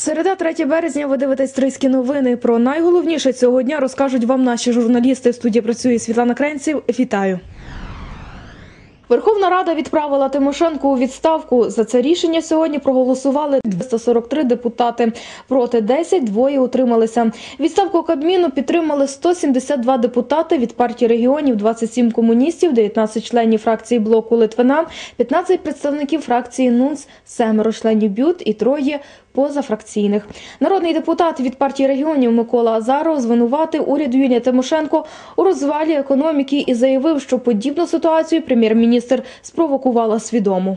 Середа 3 березня ви дивитесь «Стрийські новини. Про найголовніше цього дня розкажуть вам наші журналісти. В студії працює Світлана Кренців. Вітаю. Верховна Рада відправила Тимошенко у відставку. За це рішення сьогодні проголосували 243 депутати. Проти 10, двоє утрималися. Відставку Кабміну підтримали 172 депутати від партії регіонів, 27 комуністів, 19 членів фракції блоку Литвина, 15 представників фракції НУНС, семеро членів БЮТ і троє позафракційних. Народний депутат від партії регіонів Микола Азаров звинуватив уряд Юлія Тимошенко у розвалі економіки і заявив, що подібну ситуацію прем'єр-міністр спровокувала свідомо.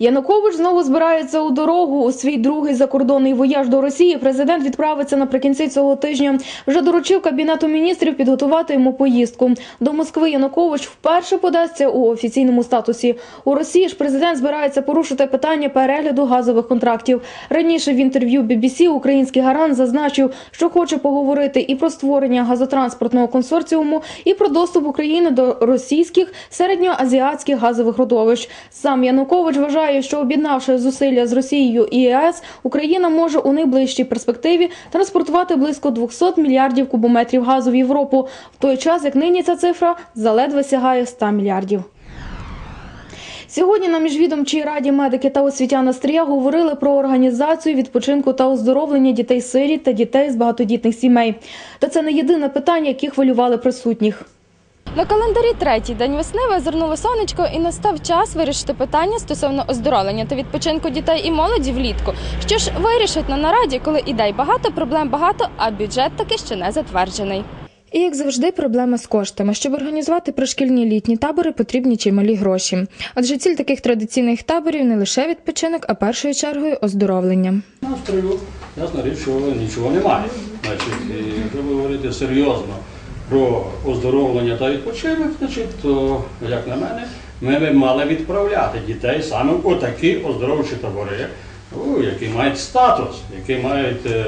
Янукович знову збирається у дорогу у свій другий закордонний вояж до Росії. Президент відправиться наприкінці цього тижня. Вже доручив кабінету міністрів підготувати йому поїздку. До Москви Янукович вперше подасться у офіційному статусі. У Росії ж президент збирається порушити питання перегляду газових контрактів. Раніше в інтерв'ю BBC український гарант зазначив, що хоче поговорити і про створення газотранспортного консорціуму, і про доступ України до російських середньоазіатських газових родовищ. Сам Янукович вважає, що об'єднавши зусилля з Росією і ЄС, Україна може у найближчій перспективі транспортувати близько 200 мільярдів кубометрів газу в Європу, в той час як нині ця цифра заледве сягає 100 мільярдів. Сьогодні на міжвідомчій раді медики та освітяна стрія говорили про організацію відпочинку та оздоровлення дітей сиріт та дітей з багатодітних сімей. Та це не єдине питання, які хвилювали присутніх. На календарі третій день весни визирнуло сонечко і настав час вирішити питання стосовно оздоровлення та відпочинку дітей і молоді влітку. Що ж вирішить на нараді, коли ідей багато, проблем багато, а бюджет таки ще не затверджений. І як завжди, проблема з коштами. Щоб організувати пришкільні літні табори, потрібні чималі гроші. Адже ціль таких традиційних таборів не лише відпочинок, а першою чергою оздоровлення. Настрою, ясна річ, що нічого немає. Значить, якщо говорити серйозно про оздоровлення та відпочинок, значить, то, як на мене, ми б мали відправляти дітей саме у такі оздоровчі табори, які мають статус, які мають е,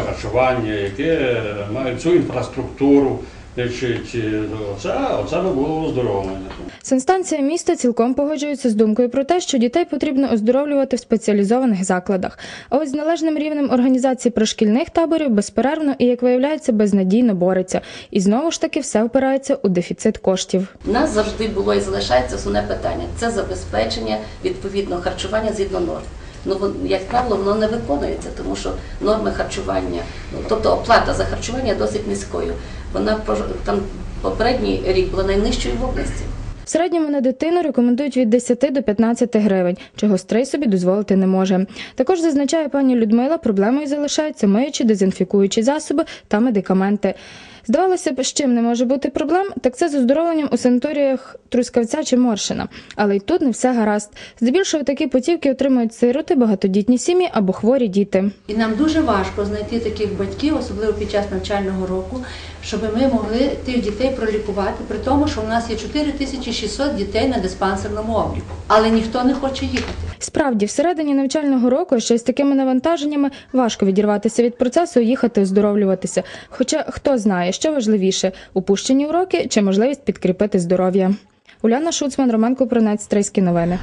харчування, які е, мають цю інфраструктуру. Значить, е, Оце, оце би було оздоровлення. Санстанція міста цілком погоджується з думкою про те, що дітей потрібно оздоровлювати в спеціалізованих закладах. А ось з належним рівнем організації пришкільних таборів безперервно і, як виявляється, безнадійно бореться. І знову ж таки все впирається у дефіцит коштів. У нас завжди було і залишається основне питання це забезпечення відповідного харчування згідно норм. Ну, як правило, воно не виконується, тому що норми харчування, ну, тобто оплата за харчування досить низькою. Вона там попередній рік була найнижчою в області. В середньому на дитину рекомендують від 10 до 15 гривень, чого стрий собі дозволити не може. Також зазначає пані Людмила, проблемою залишаються миючі, дезінфікуючі засоби та медикаменти. Здавалося б, з чим не може бути проблем, так це з оздоровленням у санаторіях Трускавця чи Моршина. Але й тут не все гаразд. Здебільшого такі путівки отримують сироти, багатодітні сім'ї або хворі діти. І нам дуже важко знайти таких батьків, особливо під час навчального року, щоб ми могли тих дітей пролікувати, при тому, що у нас є 4600 дітей на диспансерному обліку. Але ніхто не хоче їхати. Справді, всередині навчального року ще з такими навантаженнями важко відірватися від процесу їхати оздоровлюватися. Хоча хто знає, що важливіше упущені уроки чи можливість підкріпити здоров'я. Уляна Шуцман, Роман Купринець, Стрийські новини.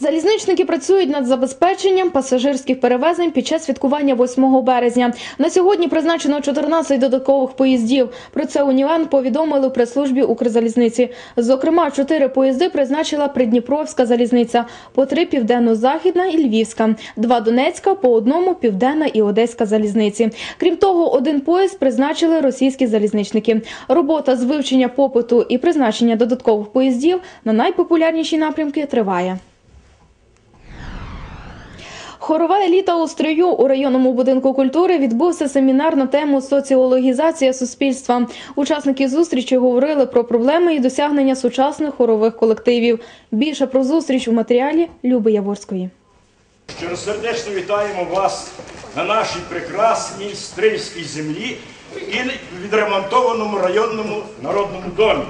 Залізничники працюють над забезпеченням пасажирських перевезень під час святкування 8 березня. На сьогодні призначено 14 додаткових поїздів. Про це УНІВЕН повідомили прес-службі Укрзалізниці. Зокрема, чотири поїзди призначила Придніпровська залізниця, по три південно-західна і Львівська, два Донецька, по одному південна і Одеська залізниці. Крім того, один поїзд призначили російські залізничники. Робота з вивчення попиту і призначення додаткових поїздів на найпопулярніші напрямки триває. Хорова еліта у строю у районному будинку культури відбувся семінар на тему соціологізація суспільства. Учасники зустрічі говорили про проблеми і досягнення сучасних хорових колективів. Більше про зустріч у матеріалі Люби Яворської. Щиросердечно вітаємо вас на нашій прекрасній стрийській землі і відремонтованому районному народному домі.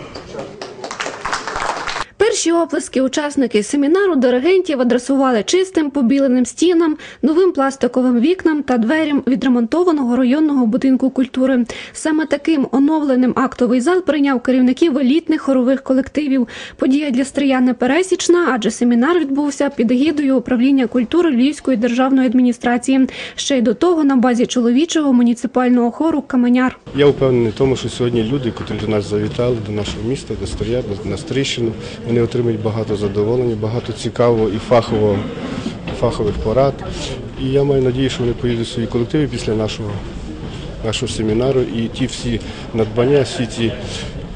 Перші оплески учасники семінару диригентів адресували чистим побіленим стінам, новим пластиковим вікнам та дверям відремонтованого районного будинку культури. Саме таким оновленим актовий зал прийняв керівників елітних хорових колективів. Подія для стриян не пересічна, адже семінар відбувся під егідою управління культури Львівської державної адміністрації. Ще й до того на базі чоловічого муніципального хору Каменяр. Я впевнений в тому, що сьогодні люди, котрі до нас завітали, до нашого міста, до Стрия, на Стрищину, вони отримують багато задоволення, багато цікавого і фахового, фахових порад. І я маю надію, що вони поїдуть в свої колективи після нашого, нашого семінару. І ті всі надбання, всі ці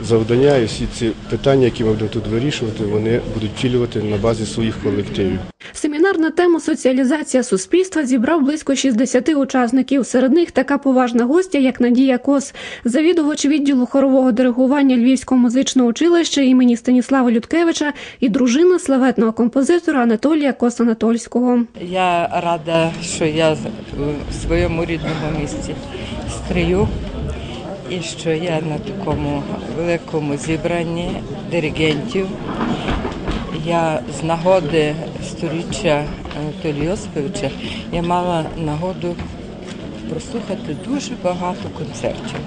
завдання і всі ці питання, які ми будемо тут вирішувати, вони будуть втілювати на базі своїх колективів. Семінар на тему соціалізація суспільства зібрав близько 60 учасників. Серед них така поважна гостя, як Надія Кос, завідувач відділу хорового диригування Львівського музичного училища імені Станіслава Людкевича і дружина славетного композитора Анатолія Кос-Анатольського. Я рада, що я в своєму рідному місті стрію і що я на такому великому зібранні диригентів. Я з нагоди сторіччя Анатолія Йосиповича я мала нагоду прослухати дуже багато концертів.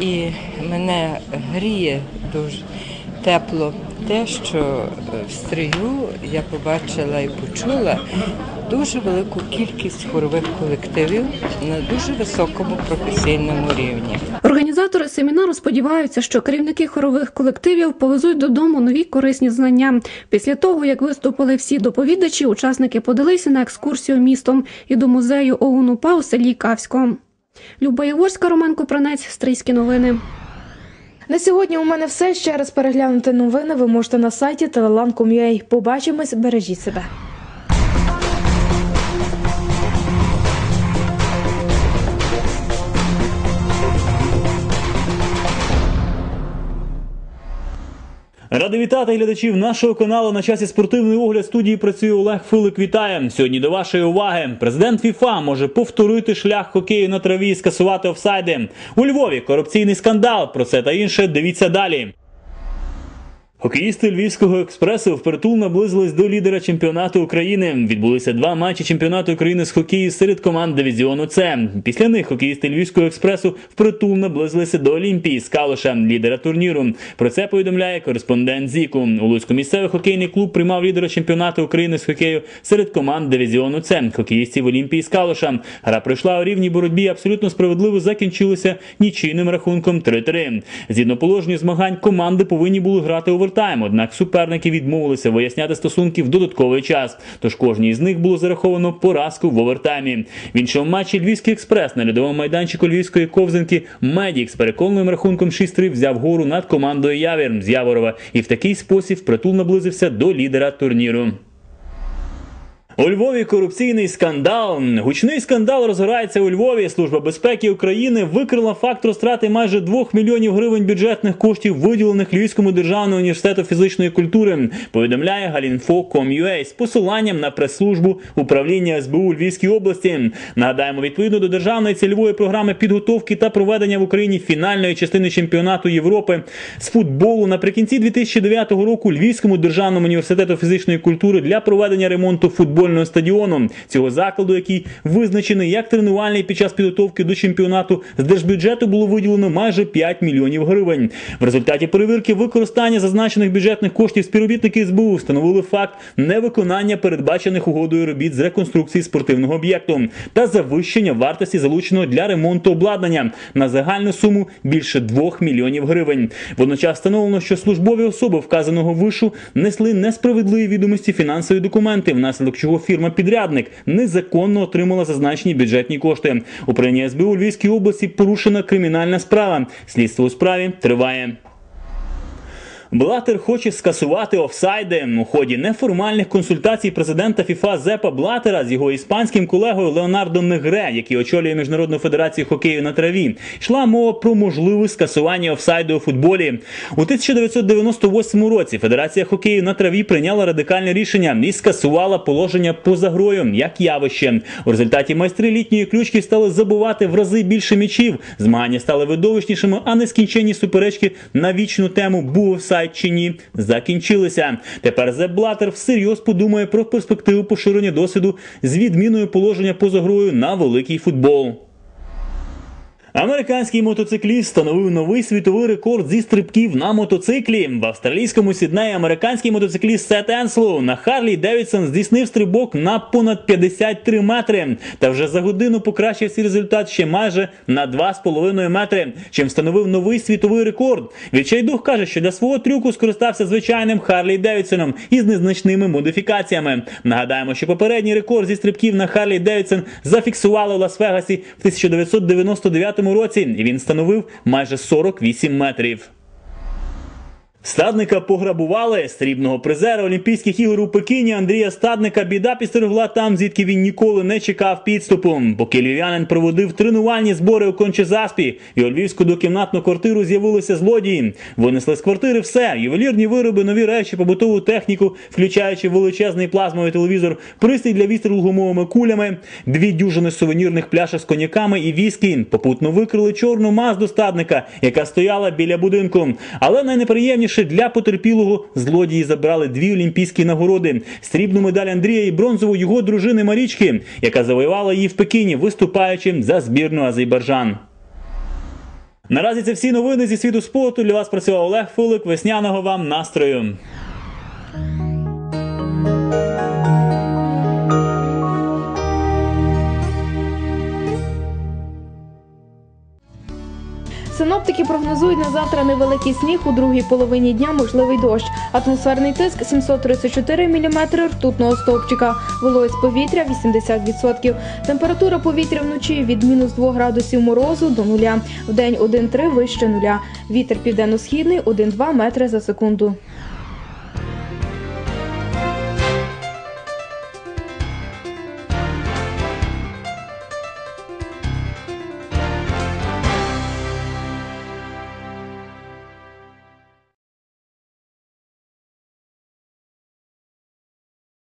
І мене гріє дуже тепло те, що в стрию я побачила і почула дуже велику кількість хорових колективів на дуже високому професійному рівні. Організатори семінару сподіваються, що керівники хорових колективів повезуть додому нові корисні знання. Після того, як виступили всі доповідачі, учасники подалися на екскурсію містом і до музею ОУН УПА у селі Кавського. Люба Яворська, Роман Купранець, Стрийські новини. На сьогодні у мене все. Ще раз переглянути новини ви можете на сайті telelan.com.ua. Побачимось, бережіть себе. Радий вітати глядачів нашого каналу. На часі спортивний огляд студії працює Олег Филик. Вітає сьогодні. До вашої уваги президент ФІФА може повторити шлях хокею на траві і скасувати офсайди. У Львові корупційний скандал. Про це та інше дивіться далі. Хокеїсти Львівського експресу впритул наблизились до лідера чемпіонату України. Відбулися два матчі чемпіонату України з хокею серед команд дивізіону С. Після них хокеїсти Львівського експресу впритул наблизилися до Олімпії з Калуша, лідера турніру. Про це повідомляє кореспондент Зіку. У Луцьку місцевий хокейний клуб приймав лідера чемпіонату України з хокею серед команд дивізіону С. Хокеїстів Олімпії з Калуша. Гра пройшла у рівній боротьбі. Абсолютно справедливо закінчилася нічийним рахунком 3-3. Згідно положенню змагань, команди повинні були грати овертайм, однак суперники відмовилися виясняти стосунки в додатковий час. Тож кожній з них було зараховано поразку в овертаймі. В іншому матчі Львівський експрес на льодовому майданчику Львівської ковзанки Медік з переконаним рахунком 6-3 взяв гору над командою Явірм з Яворова і в такий спосіб притул наблизився до лідера турніру. У Львові корупційний скандал. Гучний скандал розгорається у Львові. Служба безпеки України викрила факт розтрати майже 2 мільйонів гривень бюджетних коштів, виділених Львівському державному університету фізичної культури. Повідомляє Галінфо.com.ua з посиланням на прес-службу управління СБУ Львівській області. Нагадаємо, відповідно до державної цільової програми підготовки та проведення в Україні фінальної частини чемпіонату Європи з футболу наприкінці 2009 року Львівському державному університету фізичної культури для проведення ремонту футбольного стадіону цього закладу, який визначений як тренувальний під час підготовки до чемпіонату, з держбюджету було виділено майже 5 мільйонів гривень. В результаті перевірки використання зазначених бюджетних коштів співробітники СБУ встановили факт невиконання передбачених угодою робіт з реконструкції спортивного об'єкту та завищення вартості залученого для ремонту обладнання на загальну суму більше 2 мільйонів гривень. Водночас встановлено, що службові особи вказаного вишу несли несправедливі відомості фінансові документи, внаслідок чого фірма-підрядник незаконно отримала зазначені бюджетні кошти. Управління СБУ у Львівській області порушена кримінальна справа. Слідство у справі триває. Блатер хоче скасувати офсайди у ході неформальних консультацій президента ФІФА Зепа Блатера з його іспанським колегою Леонардо Негре, який очолює Міжнародну федерацію хокею на траві. Йшла мова про можливе скасування офсайду у футболі. У 1998 році Федерація хокею на траві прийняла радикальне рішення і скасувала положення поза грою як явище. У результаті майстри літньої ключки стали забувати в рази більше м'ячів. Змагання стали видовищнішими, а нескінченні суперечки на вічну тему був офсайд ні, закінчилися. Тепер The Blatter всерйоз подумає про перспективу поширення досвіду з відміною положення поза грою на великий футбол. Американський мотоцикліст встановив новий світовий рекорд зі стрибків на мотоциклі. В австралійському Сіднеї американський мотоцикліст Сет Енслоу на Харлі Девідсон здійснив стрибок на понад 53 метри. Та вже за годину покращив свій результат ще майже на 2,5 метри, чим встановив новий світовий рекорд. Відчайдух каже, що для свого трюку скористався звичайним Харлі Девідсоном із незначними модифікаціями. Нагадаємо, що попередній рекорд зі стрибків на Харлі Девідсон зафіксували у Лас-Вегасі в 1999 році. Він становив майже 48 метрів. Стадника пограбували срібного призера Олімпійських ігор у Пекіні Андрія Стадника. Біда підстерегла там, звідки він ніколи не чекав підступу. Поки львів'янин проводив тренувальні збори у Кончезаспі, і у львівську докімнатну квартиру з'явилися злодії. Винесли з квартири все: ювелірні вироби, нові речі, побутову техніку, включаючи величезний плазмовий телевізор, пристрій для відстрілу гумовими кулями, дві дюжини сувенірних пляшок з коньяками і віскі. Попутно викрили чорну мазду стадника, яка стояла біля будинку. Але найнеприємніше для потерпілого злодії забрали дві олімпійські нагороди: срібну медаль Андрія і бронзову його дружини Марічки, яка завоювала її в Пекіні, виступаючи за збірну Азербайджан. Наразі це всі новини зі світу спорту. Для вас працював Олег Фулик. Весняного вам настрою. Синоптики прогнозують на завтра невеликий сніг у другій половині дня, можливий дощ. Атмосферний тиск 734 мм ртутного стовпчика. Вологість повітря 80%. Температура повітря вночі від мінус 2 градусів морозу до нуля. В день 1,3 вище нуля. Вітер південно-східний 1,2 метри за секунду.